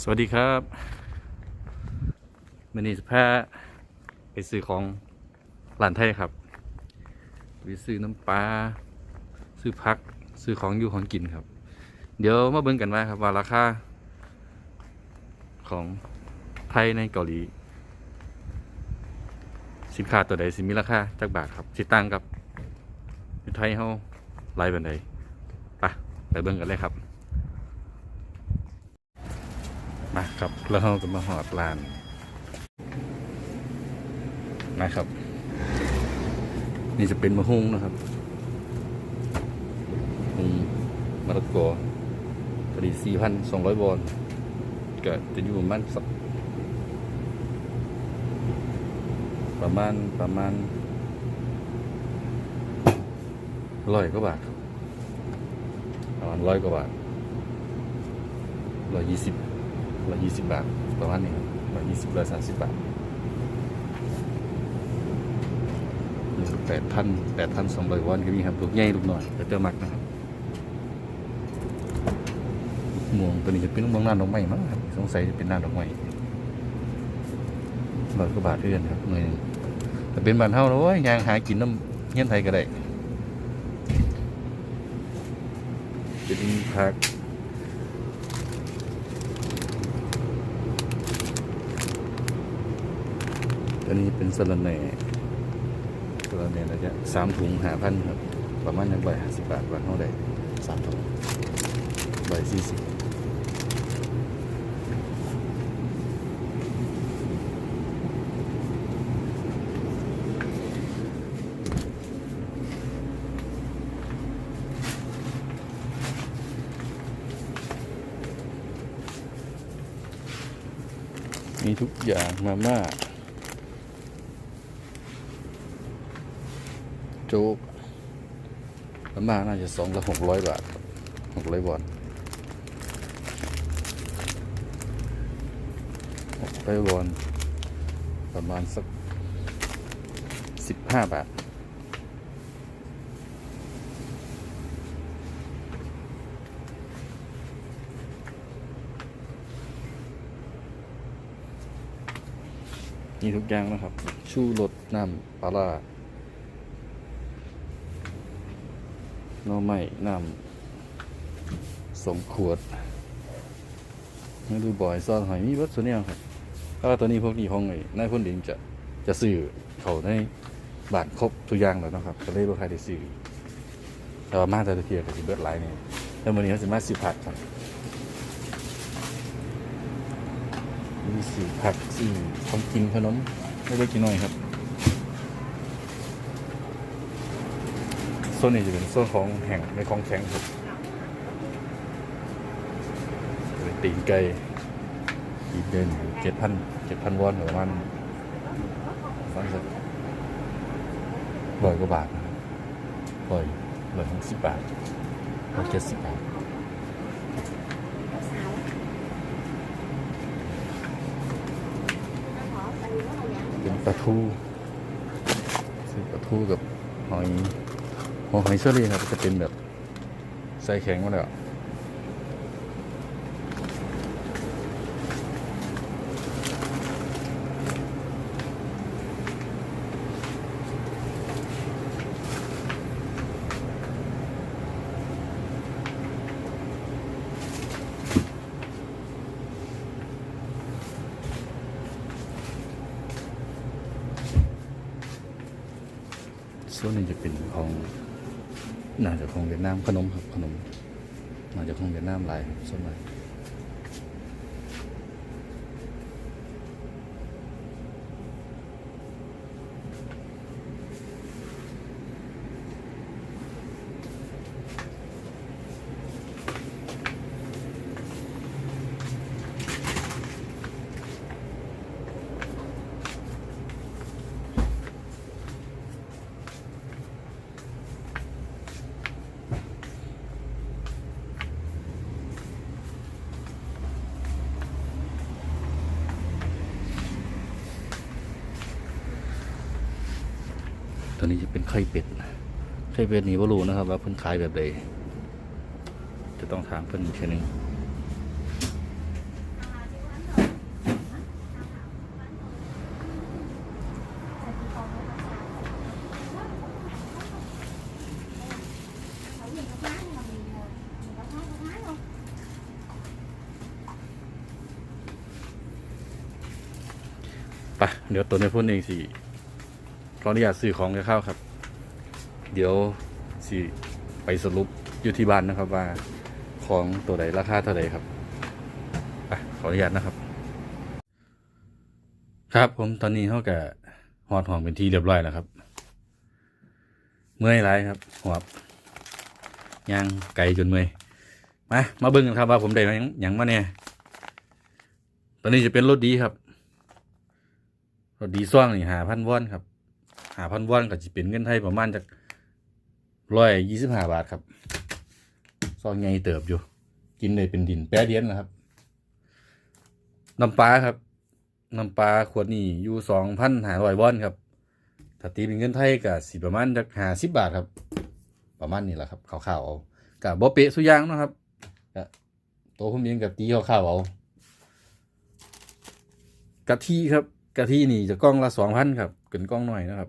สวัสดีครับมันนี่จะพาไปซื้อของร้านไทยครับไปซื้อน้ำปลาซื้อพักซื้อของอยู่ของกินครับ เดี๋ยวมาเบิ่งกันว่าครับว่าราคาของไทยในเกาหลี สินค้าตัวใดสิมีราคาจักบาทครับสิตั้งกับไทยเฮาหลายบันไดไปไปเบิ่งกันเลยครับ ครับ แล้วเราจะมาหอดลานนะครับ นี่จะเป็นมะฮุงนะครับมะฮุงมะละกอพอดีสี่พันสองร้อยบอลก็จะอยู่ประมาณสักประมาณประมาณร้อยกว่าบาทประมาณร้อยกว่าบาทร้อยยี่สิบ ร้อยยี่สิบบาทประมาณนี้ร้อยยี่สิบร้อยสามสิบบาทแปดพันแปดพันสองร้อยวอนก็มีครับลูกใหญ่ลูกน้อยแต่เติมมักนะครับม่วงตัวนี้จะเป็นม่วงน้าดอกไม้มั้งครับสงสัยจะเป็นน้าดอกไม้ร้อยกว่าบาทเพื่อนครับหน่วยหนึ่งแต่เป็นบ้านเฮาแล้วโอ้ยยางหากินน้ำเงี้ยไทยก็ได้เป็นผัก อันนี้เป็นสลัดแหน่สลัดแหน่ระยะสามถุงหาพันครับ ประมาณหนึ่งใบห้าสิบบาทวันเท่าไดสามถุงใบสี่สิบมีทุกอย่างมาม่า โจ๊กประมาณน่าจะสองละหกร้อยบาทหกร้อยบอลหกร้อยบอลประมาณสักสิบห้าบาทมีทุกอย่างนะครับ ชูรสน้ำปลาร้า หน่อไม้น้ำสมขวดไม่ดูบ่อยซ่อนหอยมีวัดส่วนเนี้ยครับถ้าตัวนี้พวกนี้ของไอ้นายพ่นดินจะจะซื้อเขาในบาทครบทุกอย่างแล้วนะครับก็เลยบ่ใครได้ซื้อแต่ว่ามาแต่ละเทียก็สิเบิดหลายนี่แล้ววันนี้เขาสิมาซื้อผักครับมีซื้อผักซื้อของกินขนมไม่ได้กินน่อยครับ โซนนี้จะเป็นโซนของแห่งในของแข็งครับตีนไก่ตีนเดินเจ็ดพันเจ็ดพันวอนหรือประมาณฟังสักร้อยกว่าบาทนะครับร้อยร้อยหกสิบบาทร้อยเจ็ดสิบบาทเป็นปลาทูซื้อปลาทูกับหอย หัวหอยเชอรี่ครับจะเป็นแบบใส่แข็งมาแล้วส่วนนี้จะเป็นของ น่าจะของเวียดนามขนมครับขนมน่าจะของเวียดนามหลายส่วนใหญ่ ตัวนี้จะเป็นไข่เป็ด ไข่เป็ดนี่บรูนะครับ ว่าเพิ่นขายแบบใดจะต้องถามเพิ่นอีกทีนึงไปเดี๋ยวตัวนี้พ่นเองสิ ขออนุญาตซื้อของจะเข้าครับ เดี๋ยวสิไปสรุปอยู่ที่บ้านนะครับว่าของตัวใดราคาเท่าใดครับไปขออนุญาตนะครับ ครับผมตอนนี้เขากับหอดห้องเป็นที่เรียบร้อยแล้วครับ เมื่อยไรครับหอบย่างไกลจนเมื่อยมามาเบิ่งกันครับว่าผมได้ยังยังมาเนี่ยตอนนี้จะเป็นรถดีครับรถดีซ่วงนี่หาพันวอนครับ หาพันวอนก็จะเป็นเงินไทยประมาณจากร้อยยี่สิบห้าบาทครับซองใหญ่เติบอยู่ กินเลยเป็นดินแปรเดียนนะครับ น้ำปลาครับ น้ำปลาขวดนี้อยู่สองพันหาร้อยวอนครับ ถ้าตีเป็นเงินไทยก็สิประมาณจากหาสิบบาทครับ ประมาณนี้แหละครับข่าวๆเอากับบ่เป๊ะสุยางนะครับก็ตัวผมเองกับตีข่าวๆเอากะทิครับกะทินี่จะกล้องละสองพันครับเกินกล้องหน่อยนะครับ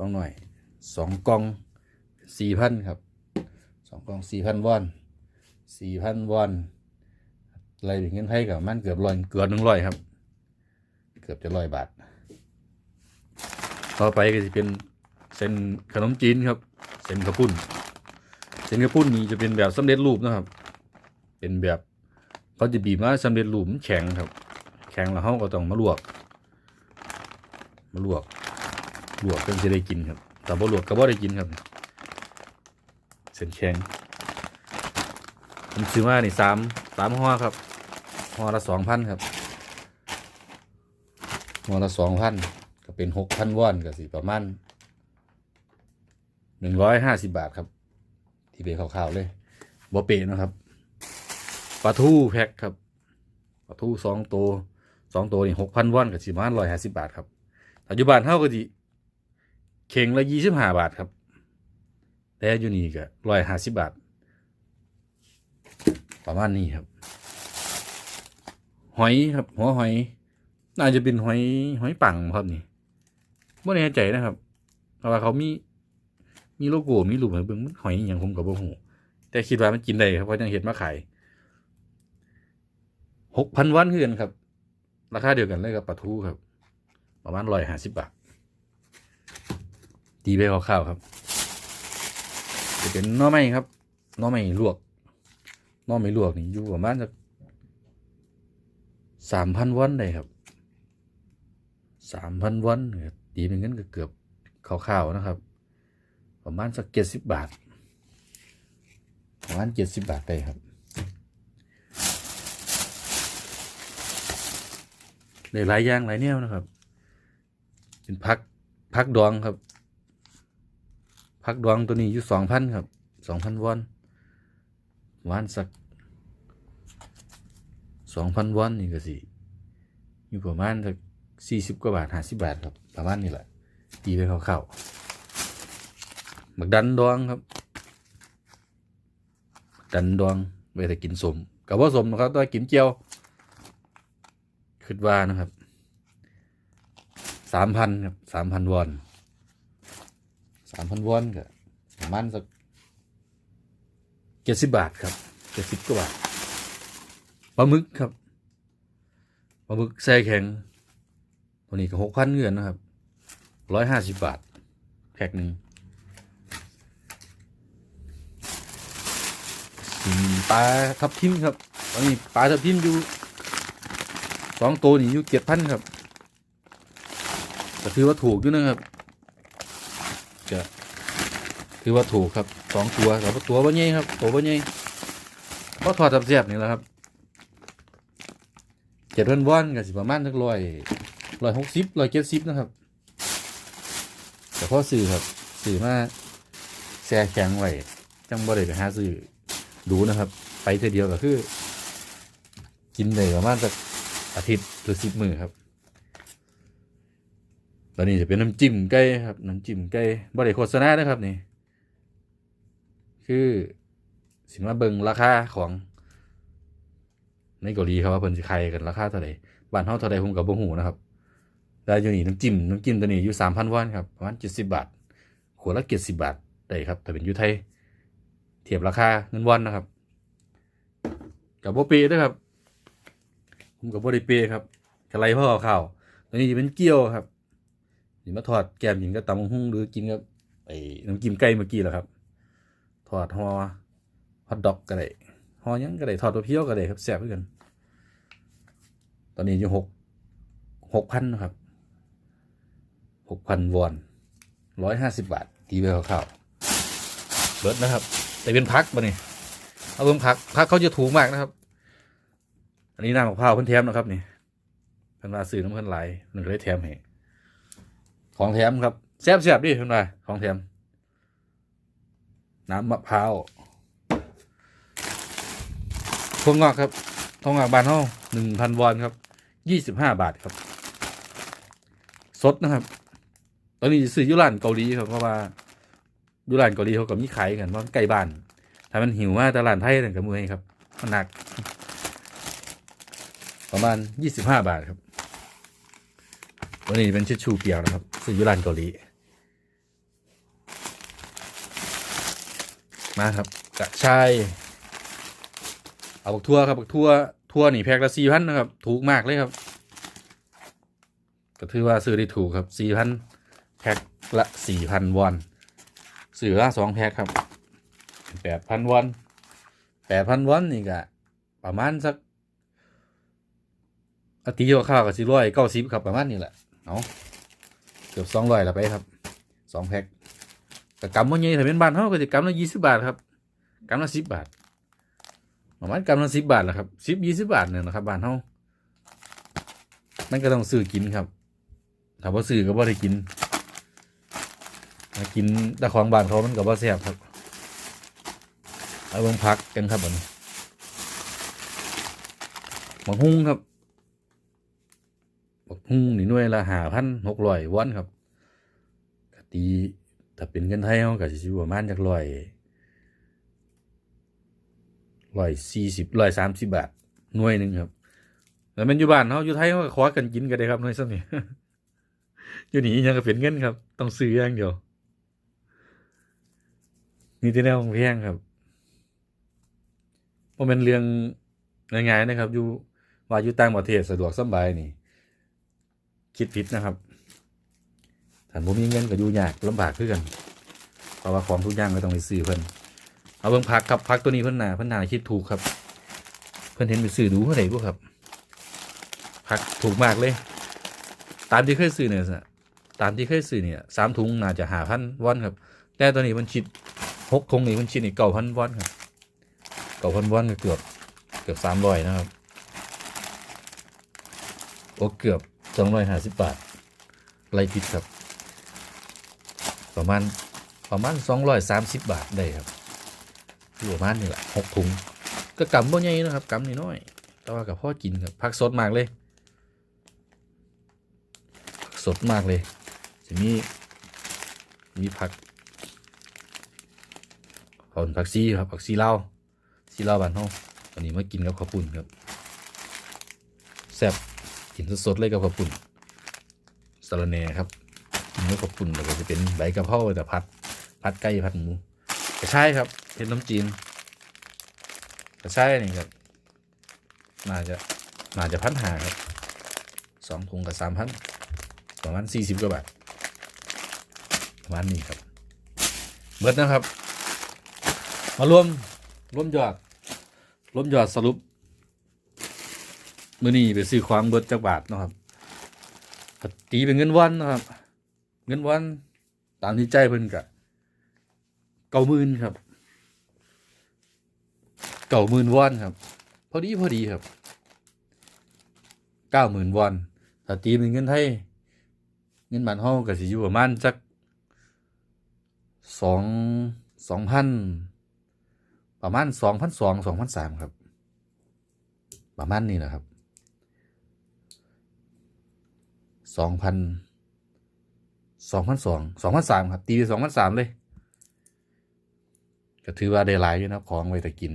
กล้องหน่อยสองกล้องสี่พันครับสองกล้องสี่พันวอนสี่พันวอนอะไรเป็นเงินไทยกับมันเกือบร้อยเกือบหนึ่งร้อยครับ เกือบจะร้อยบาท ต่อไปก็จะเป็นเส้นขนมจีนครับ เส้นข้าวปุ้นเส้นข้าวปุ้นนี้จะเป็นแบบสำเร็จรูปนะครับ เป็นแบบเขาจะบีบมาสำเร็จรูปแข็งครับ แข็งแล้วเขาก็ต้องมาลวก มาลวก ลวกเพื่อจะได้กินครับ แต่บ่ลวกก็บ่ได้กินครับ เส้นแข็งผมซื้อมานี่สามสามห่อครับห่อละสองพันครับห่อละสองพันก็เป็นหกพันวอนก็สิประมาณหนึ่งร้อยห้าสิบบาทครับ ที่เบข่าวๆเลยบอเปะนะครับปลาทูแพ็คครับปลาทูสองตัวสองตัวนี่หกพันวอนกับสิประมาณร้อยห้าสิบาทครับปัจจุบันเท่าก็ดี เข่งละยี่สิบห้าบาทครับ แต่อยู่นี่ก็ร้อยห้าสิบบาท ประมาณนี้ครับ หอยครับ หัวหอย น่าจะเป็นหอยหอยปังครับนี่ไม่แน่ใจนะครับเพราะว่าเขามีมีโลโก้มีรูปให้เบิ่งมันหอยอย่างผมกับบ่ฮู้แต่คิดว่ามันกินได้ครับเพราะยังเห็นมาขายหกพันวันคือนครับ ราคาเดียวกันเลยกับปลาทูครับ ประมาณร้อยห้าสิบบาท ตีไปคร่าวๆครับ จะเป็นน้อไม้ครับน้อไม้ลวกน้อไม้ลวกนี่อยู่ประมาณสักสามพันวันได้ครับสามพันวันเนี่ยตีเป็นเงินก็เกือบข่าวๆนะครับ ประมาณสักเจ็ดสิบบาท ประมาณเจ็ดสิบบาทได้ครับได้หลายอย่างหลายแนวนะครับ เป็นพักพักดองครับ พักดองตัวนี้อยู่สองพันครับสองพันวอนประมาณสักสองพันวอนนี่ก็สิอยู่ประมาณสักสี่สิบกว่าบาทห้าสิบาทครับประมาณนี้แหละตีไปเข้าๆหมักดันดองครับดันดองไว้แต่กินสมกับว่าสมนะครับต้องกินเจียวคิดว่านะครับสามพันครับสามพันวอน สามพันวอนก็ประมาณสักเจ็ดสิบบาทครับเจ็ดสิบกว่าบาทปลาหมึกครับปลาหมึกแช่แข็งตัวนี้ก็หกพันเงินนะครับร้อยห้าสิบบาทแพ็คหนึ่งปลาทับทิมครับตอนนี้ปลาทับทิมอยู่สองตัวนี่อยู่เจ็ดพันครับก็ถือว่าถูกอยู่นะครับ ถือว่าถูกครับสองตัวแต่ว่าตัวว่าใหญ่ครับตัวว่าใหญ่เพราะทอดทับเสียบนี่แหละครับเจ็ดพันวอนก็สิประมาณสักร้อยร้อยหกสิบร้อยเจ็ดสิบนะครับ แต่พ่อซื้อครับซื้อมาแช่แข็งไว้จังบ่ได้ไปหาซื้อดูนะครับ ไปเทอเดียวก็คือ กินได้ประมาณสักอาทิตย์หรือสิบมือครับตอนนี้จะเป็นน้ำจิ้มไก่ครับน้ำจิ้มไก่บ่ได้โฆษณานะครับนี่ คือสินว่าเบิงราคาของในเกาหลีครับว่าเพิ่นสิขายกันราคาเท่าไหร่บ้านเฮาเท่าใดผมก็บบ่ฮู้นะครับได้อยู่นี่น้ำจิ้มน้ำจิ้มตัวนี้อยู่สามพันวอนครับประมาณเจ็ดสิบบาทขวดละเจ็ดสิบบาทได้ครับถ้าเป็นยูไทยเทียบราคาเงินวอนนะครับ กับโบเปด้วยครับ ผมกับโบได้เปครับกะไรพ่อเอาข้าวตัวนี้จะเป็นเกี๊ยวครับนี่มาทอดแกมกินกับตำบักหุ่งหรือกินกับไอ้น้ำกิมไก่เมื่อกี้แหละครับ ทอดห่อฮอทดอกก็ได้ห่อยังก็ได้ทอดตัวเพี้ยวก็ได้ครับแซ่บเหมือนกันตอนนี้อยู่หกหกพันนะครับหกพันวอนร้อยห้าสิบบาทตีไปคร่าวๆเบิร์ดนะครับ แต่เป็นพักปะนี่เอาเป็นพักพักเขาจะถูกมากนะครับ อันนี้น้ำมะพร้าวเพิ่นแถมนะครับนี่เพิ่นว่าซื้อน้ำเพิ่นหลายเพิ่นก็เลยแถมให้ของแถมครับแซ่บแซบๆดิเพิ่นว่าของแถม น้ำมะพร้าวพวงงอกครับทองงอกบานเฮาหนึ่งพันวอนครับยี่สิบห้าบาทครับ สดนะครับ ตอนนี้ซื้อยุรานเกาหลีครับเพราะว่ายุรานเกาหลีเขาก็มีขายกันเพราะใกล้บ้าน ถ้ามันหิวมากตลาดไทยนั่นก็มือครับมันหนัก ประมาณยี่สิบห้าบาทครับวันนี้เป็นชิชชูเปียกนะครับซื้อยุรานเกาหลี มาครับกระชายเอาบักทั่วครับบักทั่วทั่วนี่แพ็คละสี่พันนะครับ ถูกมากเลยครับ ก็ถือว่าซื้อได้ถูกครับสี่พันแพ็คละสี่พันวอนซื้อละสองแพ็คครับแปดพันวอนแปดพันวอนนี่ก็ประมาณสักอาทิตย์ข้าวกับสี่ร้อยเก้าสิบครับประมาณนี้แหละเอาเกือบสองร้อยละไปครับสองแพ็ค แต่กำมันใหญ่ถ้าเป็นบ้านเฮาก็จะกำละยี่สิบบาทครับกำละสิบบาทประมาณกำละสิบบาทแหละครับสิบยี่สิบบาทเนี่ยนะครับบ้านเฮามันก็ต้องซื้อกินครับถ้าบ่าซื้อก็บ่ได้กินกินต่ของบ้านเขามันก็บ่แซ่บครับเอาเบิ่งพักกันครับบัดนี้บักฮุ้งครับบักฮุ้งนี่หน่วยละห้าพันหกร้อยวอนครับตี ถ้าเป็นเงินไทยเขาก็จะอยู่ประมาณจากร้อยร้อยสี่สิบร้อยสามสิบบาทหน่วยหนึ่งครับแล้วมันอยู่บ้านเขาอยู่ไทยเขาก็ขอกันกินกันได้ครับหน่วยสักนี่อยู่นี่ยังก็เป็นเงินครับ ต้องซื้ออย่างเดียวนี่ที่แนวของแพงครับเพราะเป็นเรื่องง่ายๆนะครับ อยู่ว่าอยู่ต่างประเทศสะดวกสบายนี่ คิดผิดนะครับ ถ้าผมมีเงินก็อยู่ยากลำบากคือกันเพราะว่าของทุกอย่างก็ต้องไปซื้อเพิ่นเอาเบิ่งพักครับพักตัวนี้เพิ่นน่ะเพิ่นนาคิดถูกครับ เพิ่นเห็นไปซื้อดูเท่าไหร่บ่ครับพักถูกมากเลย ตามที่เคยซื้อเนี่ยสิตามที่เคยซื้อเนี่ยสามถุงน่าจะหาพันวอนครับ แต่ตัวนี้มันชิดหกถุงนี่มันชิดนี่เก้าพันวอนครับเก้าพันวอนก็เกือบเกือบสามร้อยนะครับโอ้เกือบสองร้อยห้าสิบบาทไรผิดครับ ประมาณประมาณสองร้อยสามสิบบาทได้ครับอยู่ประมาณนี่แหละหกถุงก็กำบ่ใหญ่นะครับกำนิดน้อยๆแต่ว่ากับพ่อกินครับผักสดมากเลยผักสดมากเลยจะมีมีผักผลผักซีครับผักซีเล่าซีเล่าบ้านเฮาอันนี้มากินกับข้าวปุ้นครับแซ่บกินสดๆเลยกับข้าวปุ้นสะระแหน่ครับ เนื้อกับปุ่นแล้วก็จะเป็นใบกระเพราแต่ผัดผัดไก่ผัดหมูกระชายครับเป็นน้ำจีนกระชายนี่ครับน่าจะน่าจะพันหาครับสองถุงกับสามพันประมาณสี่สิบกว่าบาทประมาณนี้ครับเบิดนะครับ มารวมรวมยอดรวมยอดสรุปมื้อนี้ไปซื้อของเบิดจักบาทนะครับตีเป็นเงินวันนะครับ เงินวันตามที่ใจเพิ่นกะเก้าหมื่นครับ เก้าหมื่นวอนครับ พอดีพอดีครับเก้าหมื่นวอนถ้าตีเป็นเงินไทยเงินบาทเฮาก็สิอยู่ประมาณสักสองสองพันประมาณสองพันสองสองพันสามครับ ประมาณนี้นะครับสองพัน สองพันสองสองพันสามครับตีไปสองพันสามเลย ก็ถือว่าได้หลายอยู่นะของไว้แต่กิน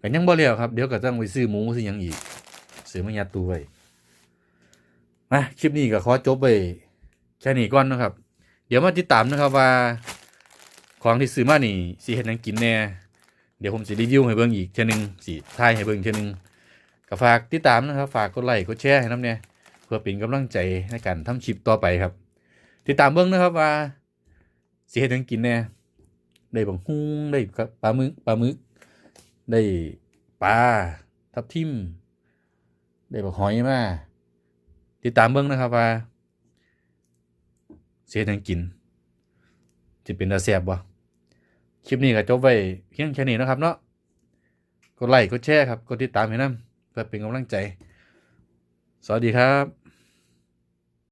กันยังบ่เลี้ยวครับเดี๋ยวก็ต้องไปซื้อหมูซื้อยังอีกซื้อมายัดตู้ไว้มาคลิปนี้ก็ขอจบไปแค่นี้ก่อนนะครับ เดี๋ยวมาติดตามนะครับว่า ของที่ซื้อมานี่สิเฮ็ดยังกินแน่เดี๋ยวผมสิรีวิวให้เบิ่งอีกเทื่อนึงสิถ่ายให้เบิ่งเทื่อนึงก็ฝากติดตามนะครับ ฝากกดไลค์กดแชร์ให้น้ำเนี่ยเพื่อเป็นกำลังใจในการทำคลิปต่อไปครับ ติดตามเบิ่งนะครับว่าสิเฮ็ดหยังกินแน่ได้บังฮุงได้ปลาหมึกปลาหมึกได้ปลาทับทิมได้บักหอยมาติดตามเบิ่งนะครับว่าสิเฮ็ดหยังกินสิเป็นตาแซ่บบ่คลิปนี้ก็จบไว้เพียงแค่นี้นะครับเนาะกดไลค์กดแชร์ครับกดติดตามให้นํเพื่อเป็นกำลังใจ สวัสดีครับ